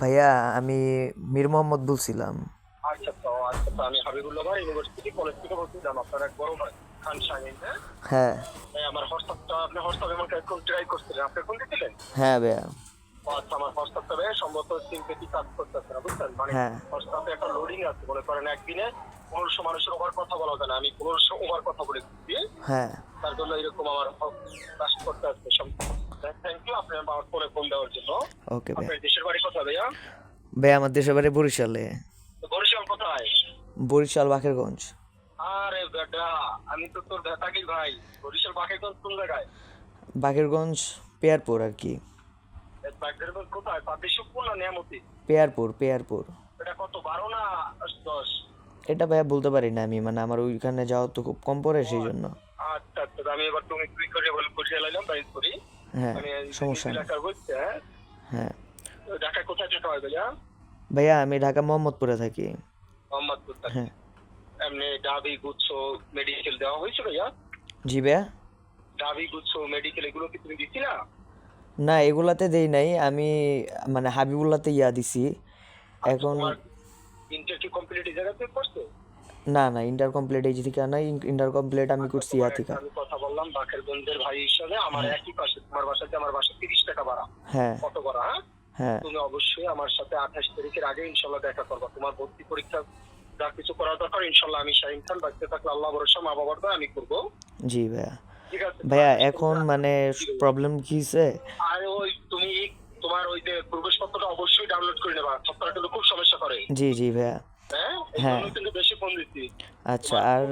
ভাইয়া আমি মীর মোহাম্মদ বলছিলাম আচ্ছা তো আচ্ছা তো আমি হাবিবুল্লাহ ইউনিভার্সিটি কলেজ থেকে বলছিলাম আপনার এক বড় ভাই খান শাহিন হ্যাঁ? হ্যাঁ। আমার হোয়াটসঅ্যাপটা আপনি হোয়াটসঅ্যাপে আমাকে এখন ট্রাই করছিলেন। আপনি কোন দিয়েছিলেন হ্যাঁ ভাইয়া। আচ্ছা আমার হোয়াটসঅ্যাপটা সম্ভবত সিম্পেটি কাজ করতেছে না বুঝছেন? মানে। হোয়াটসঅ্যাপে একটা লোডিং আছে মনে করেন একদিনে পনেরোশো মানুষের ওভার কথা বলা যায় না আমি পনেরোশো ওভার কথা বলে হ্যাঁ। তার জন্য এরকম আমার কাজ করতে আসছে থ্যাংক ইউ আপনি আমার ফোনে ফোন দেওয়ার জন্য। ওকে ভাইয়া। আপনার দেশের বাড়ি কোথায় ভাইয়া? আমার দেশের বাড়ি বরিশালে। বরিশাল কোথায়? বরিশাল বাকেরগঞ্জ। আরে বেটা আমি তো তোর ভাই। বরিশাল বাকেগঞ্জ কোন জায়গায়? বাকেরগঞ্জ পেয়ারপুর আর কি। বাকেগঞ্জ কোথায়? পাতিশুপুর না নিয়ামতি? পেয়ারপুর পেয়ারপুর। এটা কত বারো না দশ? এটা ভাইয়া বলতে পারি না আমি মানে আমার ওইখানে যাওয়া তো খুব কম পড়ে সেই জন্য। আচ্ছা আচ্ছা আমি এবার তুমি তুই করে বলে তাই করি। হ্যাঁ মানে সমস্যা নেই। হ্যাঁ? হ্যাঁ। কোথায় হয় ভাইয়া? ভাইয়া আমি ঢাকা মোহাম্মদপুরে থাকি। মোহাম্মদপুর হ্যাঁ। এমনি ডাবি গুচ্ছ মেডিকেল দেওয়া হয়েছে ভাইয়া? জি ভাইয়া। ডাবি গুচ্ছ মেডিকেল এগুলো কি তুমি দিচ্ছি না না এগুলাতে দেই নাই। আমি মানে হাবিবুল্লাতে ইয়া দিছি। এখন ইন্টার কি কমপ্লিট এই জায়গাতে করছ? না না ইন্টার কমপ্লিট এই থেকে না ইন্টার কমপ্লিট আমি করছি ইয়া থেকে। আমি কথা বললাম বাকেরগঞ্জের ভাই হিসাবে আমার একই পাশে তোমার বাসাতে আমার বাসা তিরিশ টাকা ভাড়া। হ্যাঁ। কত ভাড়া হ্যাঁ? হ্যাঁ। তুমি অবশ্যই আমার সাথে আঠাশ তারিখের আগে ইনশাল্লাহ দেখা করবা। তোমার ভর্তি পরীক্ষা যা কিছু করা দরকার ইনশাল্লাহ আমি শাহিন খান বাঁচতে থাকলে আল্লাহ ভরসা মা বাবার দয়া আমি করব। জি ভাইয়া। ঠিক আছে ভাইয়া এখন মানে প্রবলেম কি হয়েছে আর ওই তুমি তোমার ওই যে প্রবেশপত্রটা অবশ্যই ডাউনলোড করে নেবা। সপ্তাহটা কিন্তু খুব সমস্যা করে। জি জি ভাইয়া। হ্যাঁ? হ্যাঁ। কিন্তু আচ্ছা আর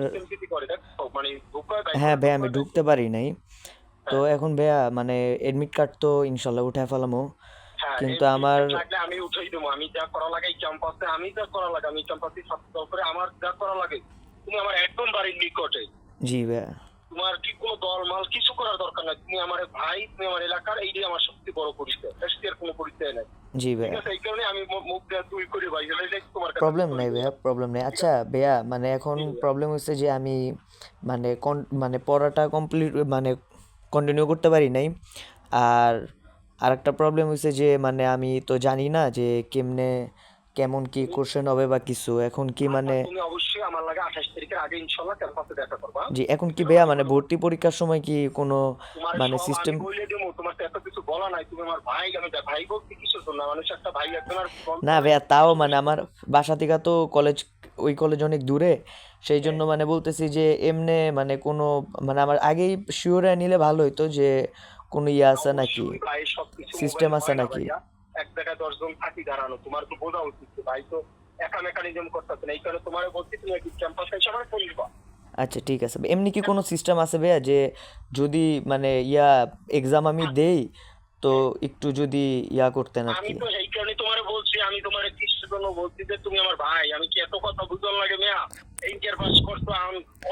মানে হ্যাঁ ভাইয়া আমি ঢুকতে পারি নাই। তো এখন ভাইয়া মানে এডমিট কার্ড তো ইনশাল্লাহ উঠায় ফেলামো। হ্যাঁ, কিন্তু আমার আমি উঠাই দেবো। আমি যা করা লাগে ক্যাম্পাসে আমি যা করা লাগে আমি ক্যাম্পাসে ছাত্র করে আমার যা করা লাগে তুমি আমার একদম বাড়ির নিকটে। জি ভাইয়া। তোমার কি কোনো দল মাল কিছু করার দরকার নাই? তুমি আমার ভাই তুমি আমার এলাকার এইটাই আমার সবচেয়ে বড় পরিচয়। এর কোনো পরিচয় নাই? জি ঠিক ভাইয়া আছে এই কারণে প্রবলেম নাই ভাইয়া প্রবলেম নেই। আচ্ছা ভাইয়া মানে এখন প্রবলেম হচ্ছে যে আমি মানে মানে পড়াটা কমপ্লিট মানে কন্টিনিউ করতে পারি নাই। আর আরেকটা প্রবলেম হয়েছে যে মানে আমি তো জানি না যে কেমনে কেমন কি কোশ্চেন হবে বা কিছু? এখন কি মানে তুমি অবশ্যই আমার লাগে আঠাশ তারিখের আগে ক্যাম্পাসে দেখা করবা জি এখন কি ভাইয়া মানে ভর্তি পরীক্ষার সময় কি কোনো মানে সিস্টেম আমি বলে দেবো তোমার তো এত কিছু বলা নাই তুমি আমার ভাই আমি ভাই বলতে কিসের জন্য মানুষ একটা ভাই একজন আর না ভাইয়া তাও মানে আমার বাসা থেকে তো কলেজ ওই কলেজ অনেক দূরে সেই জন্য মানে বলতেছি যে এমনে মানে কোনো মানে আমার আগেই শিওরে নিলে ভালো হতো যে কোনো ইয়ে আছে নাকি? মোবাইলে আছে হয় নাকি? এক জায়গায় দশজন থাকি দাঁড়ানো তোমার তো বোঝা উচিত ভাই তো একা মেকানিজম করতেছে না। এই কারণে তোমার বলছি তুমি একটু ক্যাম্পাসে এসে আমার ফোন দিবা। আচ্ছা ঠিক আছে। এমনি কি কোনো সিস্টেম আছে ভাইয়া যে যদি মানে ইয়া এক্সাম আমি দেই তো একটু যদি ইয়া করতেন আর আমি তো এই কারণে তোমার বলছি আমি তোমার কিসের জন্য বলছি যে তুমি আমার ভাই আমি কি এত কথা বুঝন লাগে মেয়া ইন্টার পাস করছ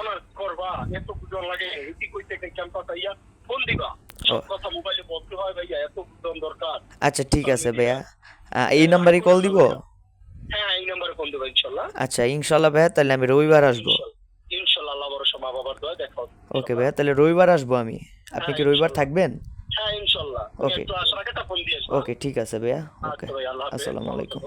অনার্স করবা এত বুঝন লাগে। এটি কইতে ক্যাম্পাস আইয়া ফোন দিবা। সব কথা মোবাইলে বলতে হয় ভাইয়া আচ্ছা ঠিক আছে ভাইয়া। এই নাম্বারে কল দিব? হ্যাঁ এই নাম্বারে ফোন দেবো ইনশাল্লাহ। আচ্ছা ইনশাল্লাহ ভাইয়া তাহলে আমি রবিবার আসব। ইনশাল্লাহ আল্লাহ ভরসা মা বাবার দোয়া দেখো ওকে ভাইয়া তাহলে রবিবার আসব আমি। আপনি কি হ্যাঁ, রবিবার থাকবেন? হ্যাঁ আসবা ওকে ঠিক আছে ভাইয়া। ওকে। আচ্ছা হাফেজ। আসসালামু আলাইকুম।